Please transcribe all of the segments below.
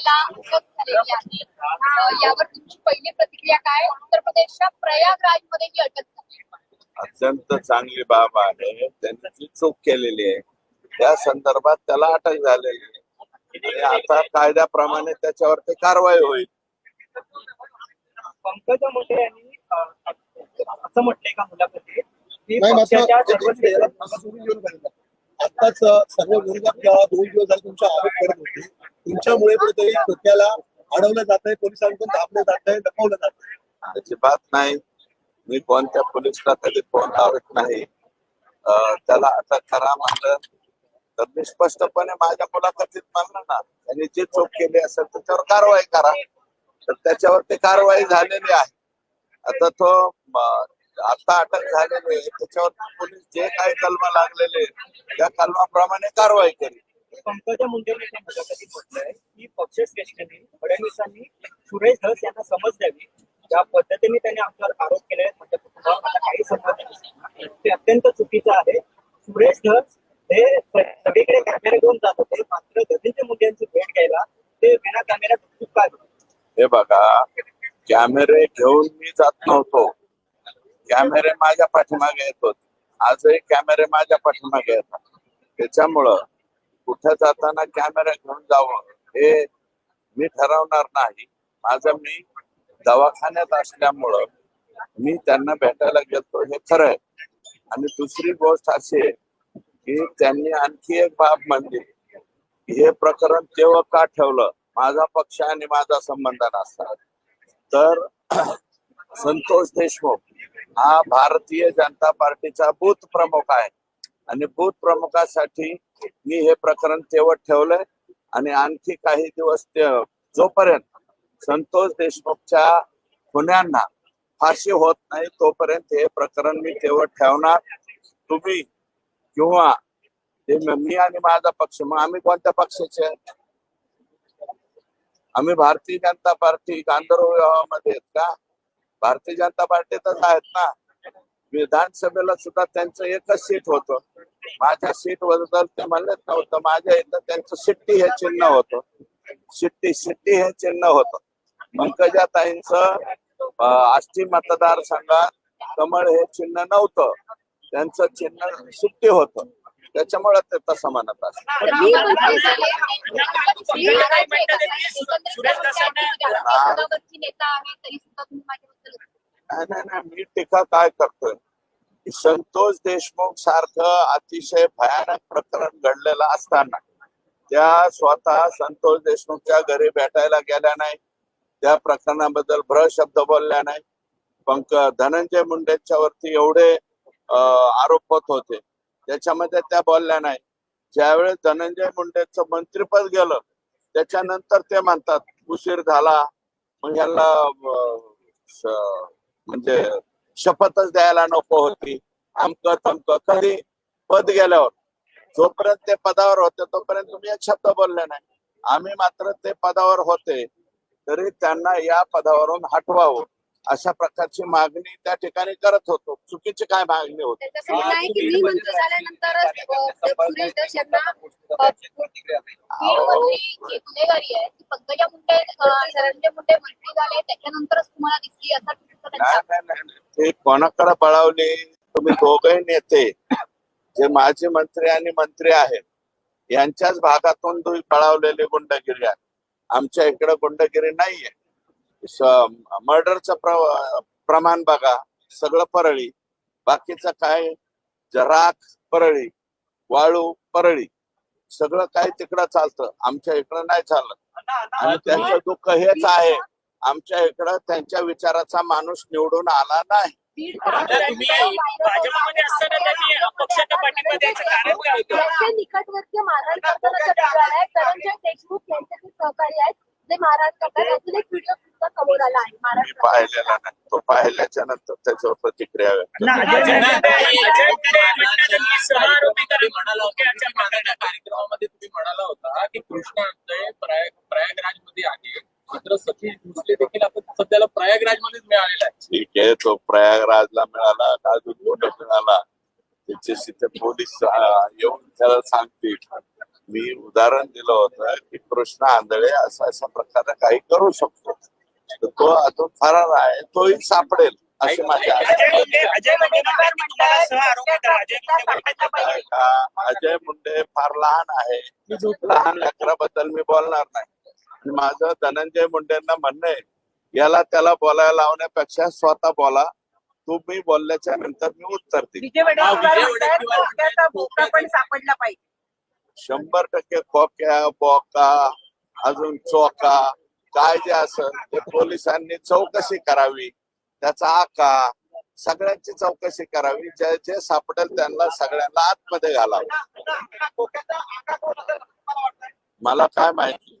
झालेली आहे. यावर तुमची पहिली प्रतिक्रिया काय? उत्तर प्रदेशच्या प्रयागराजमध्ये ही अटक झाली. अत्यंत चांगली बाब आहे. त्यांनी जी चूक केलेली आहे. त्या संदर्भात त्याला अटक झालेली आहे. आणि आता कायद्याप्रमाणे त्याच्यावरती कारवाई होईल. पंकजा मुंडे यांनी असं म्हटलंय का मुलाखतीत? की नाही मात्र पक्षाच्या एक सर्व गोष्ट याला मागं सोडून घेऊन पाहिजे. आत्ताच सर्व विरोधक दोन दिवस झाले तुमचा आरोप करत होते. तुमच्यामुळे कुठेतरी धोक्याला अडवलं जात आहे. पोलिसांकडून दाबलं जात आहे लपवलं जात आहे. अजिबात नाही. मी कोणत्या पोलिसला कधी फोन लावत नाही. त्याला अटक करा म्हणलं तर मी स्पष्टपणे माझ्या मुलाखतीत म्हणलं ना. त्यांनी जी चूक केली असेल त्याच्यावर कारवाई करा. तर त्याच्यावरती कारवाई झालेली आहे. आता तो आता अटक झालेली आहे. त्याच्यावर पोलीस जे काही कलमा लागलेले त्या कलमाप्रमाणे कारवाई करेल. पंकजा मुंडेंनी त्या मुलाखतीत म्हटलंय की पक्षश्रेष्ठींनी फडणवीसांनी सुरेश धस यांना समज द्यावी. ज्या पद्धतीने त्यांनी आमच्यावर आरोप केले आहेत म्हणजे कुटुंबावर काही संबंध नाही ते अत्यंत चुकीचं आहे. सुरेश धस हे सगळीकडे कॅमेरे घेऊन जात होते मात्र धनंजय मुंडे यांची भेट घ्यायला ते विना कॅमेरा चूक काय हे बघा कॅमेरे घेऊन मी जात नव्हतो. कॅमेरे माझ्या पाठीमागे येत होते. आजही कॅमेरे माझ्या पाठीमागे येतात. त्याच्यामुळं कुठं जाताना कॅमेरा घेऊन जावं हे मी ठरवणार नाही. माझं मी दवाखान्यात असल्यामुळं मी त्यांना भेटायला गेलो हे खरं आहे. आणि दुसरी गोष्ट अशी आहे की त्यांनी आणखी एक बाब म्हणली. हे प्रकरण तेव्हा का ठेवलं? माझा पक्ष आणि माझा संबंध नसतात. तर संतोष देशमुख हा भारतीय जनता पार्टीचा बूथ प्रमुख आहे. आणि बूथ प्रमुखासाठी मी हे प्रकरण तेवढ ठेवलंय. आणि आणखी काही दिवस जोपर्यंत संतोष देशमुखच्या गुन्ह्यांना फाशी होत नाही तोपर्यंत हे प्रकरण मी तेवढ ठेवणार. तुम्ही किंवा मी आणि माझा पक्ष मग आम्ही कोणत्या पक्षाचे आम्ही भारतीय जनता पार्टी गांधर्व गांधर्वमध्ये आहेत का? भारतीय जनता पार्टीतच आहेत ना? विधानसभेला सुद्धा त्यांचं एकच सीट होतं. माझ्या सीटबद्दल ते म्हणत नव्हतं. माझ्या इथं त्यांचं शिट्टी हे चिन्ह होतं. शिट्टी शिट्टी हे चिन्ह होतं. पंकजाताईंचं आष्टी मतदारसंघात कमळ हे चिन्ह नव्हतं. त्यांचं चिन्ह शिट्टी होतं. त्याच्यामुळे ते तसं म्हणत असत नाही नाही नाही मी टीका काय करतोय? संतोष देशमुख सारखं अतिशय भयानक प्रकरण घडलेलं असताना त्या स्वतः संतोष देशमुखच्या घरी भेटायला गेल्या नाही त्या प्रकरणाबद्दल भ्र शब्द बोलल्या नाही. पंक धनंजय मुंडेच्या वरती एवढे आरोप होत होते. त्याच्यामध्ये त्या बोलल्या नाही. ज्यावेळेस धनंजय मुंडेचं मंत्रीपद गेलं त्याच्यानंतर ते म्हणतात उशीर झाला. मग ह्याला म्हणजे शपथच द्यायला नको होती. अमक तमक कधी पद गेल्यावर जोपर्यंत ते पदावर होते तोपर्यंत तुम्ही एक शब्द बोलले नाही. आम्ही मात्र ते पदावर होते तरी त्यांना या पदावरून हटवावं. अशा प्रकारची मागणी त्या ठिकाणी करत होतो. चुकीची काय मागणी होती? ती कोणाकडे पळावले? तुम्ही दोघही नेते. जे माजी मंत्री आणि मंत्री आहेत यांच्याच भागातून तुम्ही पळावलेली गुंडगिरी आहे. आमच्या इकडे गुंडगिरी नाहीये. मर्डरचं प्र प्रमाण बघा सगळं परळी. बाकीचं काय? जराख परळी वाळू परळी. सगळं काय तिकडं चालतं. आमच्या इकडं नाही चालत. आणि त्यांचं दुःख हेच आहे. आमच्या इकडं त्यांच्या विचाराचा माणूस निवडून आला नाही. निकटवर्तीय मारहाण जे सहकारी आहेत. जे मारहाण करतात यातून एक व्हिडिओ सुद्धा समोर आला आहे मी मारहाण करताना. पाहिलेला नाही तो पाहिल्याच्या नंतर त्याच्यावर प्रतिक्रिया व्यक्त कार्यक्रमामध्ये तुम्ही म्हणाला होता की कृष्णा अंतळे प्रयाग प्रयागराजमध्ये आहे मात्र सतीश भोसले देखील आता सध्याला प्रयागराज मध्येच मिळालेला आहे ठीक आहे तो प्रयागराजला मिळाला का अजून कुठे मिळाला त्याच्याशी ते पोलीस अं, येऊन त्याला सांगतील मी उदाहरण दिलं होतं की कृष्ण आंधळे असा अशा प्रकारे काही करू शकतो. तो अजून फरार आहे तोही सापडेल अशी माझी आशा अजय. मुंडे फार लहान आहे. लहान लेकराबद्दल मी बोलणार नाही. आणि माझं धनंजय मुंडेंना म्हणणं आहे याला त्याला बोलायला लावण्यापेक्षा स्वतः बोला. तुम्ही बोलल्याच्या नंतर मी उत्तर पण सापडला पाहिजे. शंभर टक्के खोक्या बोका अजून चोका काय जे असेल ते पोलिसांनी चौकशी करावी. त्याचा आका सगळ्यांची चौकशी करावी. जे जे सापडेल त्यांना सगळ्यांना आतमध्ये घालावं. मला काय माहिती?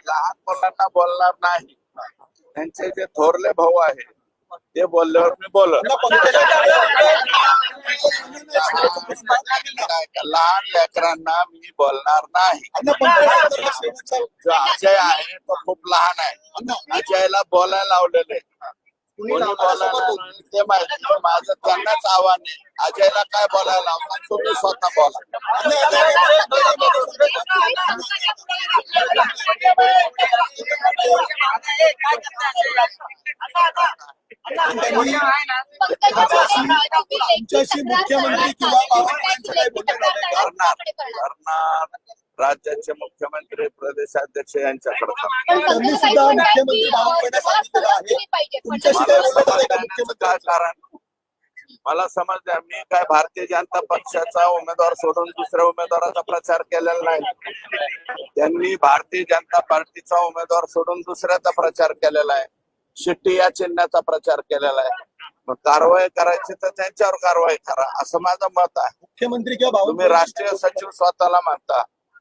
लहान मुलांना बोलणार नाही. त्यांचे जे थोरले भाऊ आहे ते बोलल्यावर मी बोलत लहान लेकरांना मी बोलणार नाही. अजय आहे तो खूप लहान आहे. अजयला बोलायला लावलेले. ते माहिती माझं त्यांनाच आव्हान आहे अजयला काय बोलायला लावतात तुम्ही स्वतः बोला तुमच्याशी मुख्यमंत्री किंवा करणार राज्याचे मुख्यमंत्री प्रदेशाध्यक्ष यांच्याकडे काय कारण? मला समजलं. मी काय भारतीय जनता पक्षाचा उमेदवार सोडून दुसऱ्या उमेदवाराचा प्रचार केलेला नाही. त्यांनी भारतीय जनता पार्टीचा उमेदवार सोडून दुसऱ्याचा प्रचार केलेला आहे. शिट्टी या चिन्हाचा प्रचार केलेला आहे. मग कारवाई करायची तर त्यांच्यावर कारवाई करा. असं माझं मत आहे. मुख्यमंत्री किंवा तुम्ही राष्ट्रीय सचिव स्वतःला मानता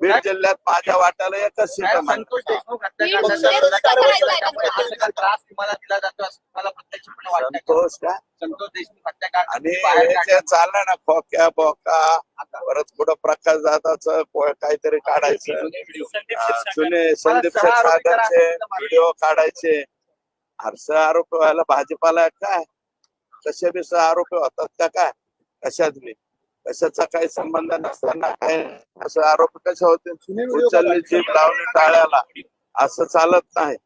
बीड जिल्ह्यात माझ्या वाट्याला एकच सीट का? त्रास तुम्हाला दिला जातो असं तुम्हाला प्रत्यक्षपणे वाटतं का? संतोष का? संतोष देशमुख हत्याकांड आणि बाहेर हे जे. चाललंय ना खोक्या बोका परत पुढं प्रकाश जाताचं काहीतरी काढायचं. हा. जुने संदीप क्षीरसागरचे व्हिडिओ काढायचे. हर्ष आरोपी व्हायला भाजीपाला काय? कसे बी सह आरोपी होतात का काय? कशात बी. कशाचा काही संबंध नसताना काय असं आरोपी कसे होते उचलली जीभ लावली टाळ्याला असं चालत नाही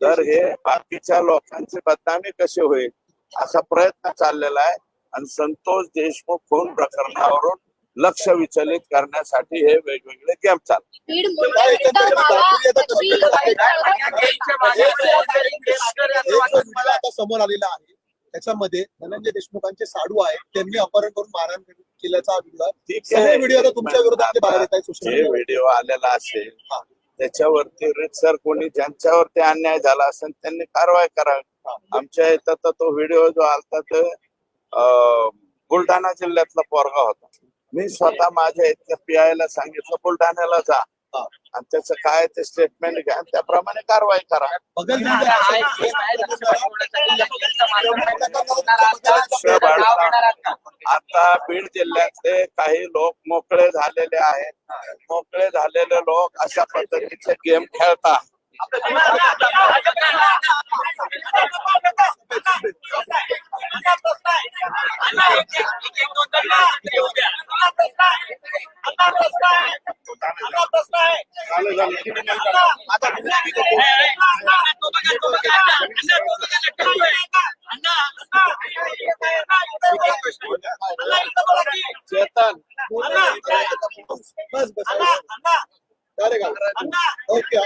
तर हे बाकीच्या लोकांची बदनामी कशी होईल असा प्रयत्न चाललेला आहे आणि संतोष देशमुख खून प्रकरणावरून लक्ष विचलित करण्यासाठी हे वेगवेगळे गेम चालतात समोर आलेला आहे त्याच्यामध्ये धनंजय देशमुखांचे साडू आहेत त्यांनी अपहरण करून मारहाण केल्याचा व्हिडिओ आहे. सगळे व्हिडिओ आता तुमच्या विरोधात बाहेर येत आहेत सोशल जे मीडियावर व्हिडिओ आलेला असेल त्याच्यावरती रितसर कोणी ज्यांच्यावरती अन्याय झाला असेल त्यांनी कारवाई करावी आमच्या इथं तर तो व्हिडिओ जो आलता तो अं, बुलढाणा जिल्ह्यातला पोरगा होता. मी स्वतः माझ्या इथल्या पीआय ला सांगितलं बुलढाण्याला जा. आणि त्याचं काय ते स्टेटमेंट घ्या आणि त्याप्रमाणे कारवाई करा हा? आता बीड जिल्ह्यातले काही लोक मोकळे झालेले आहेत मोकळे झालेले लोक अशा पद्धतीचे गेम खेळतात चेतन बस बस. ओके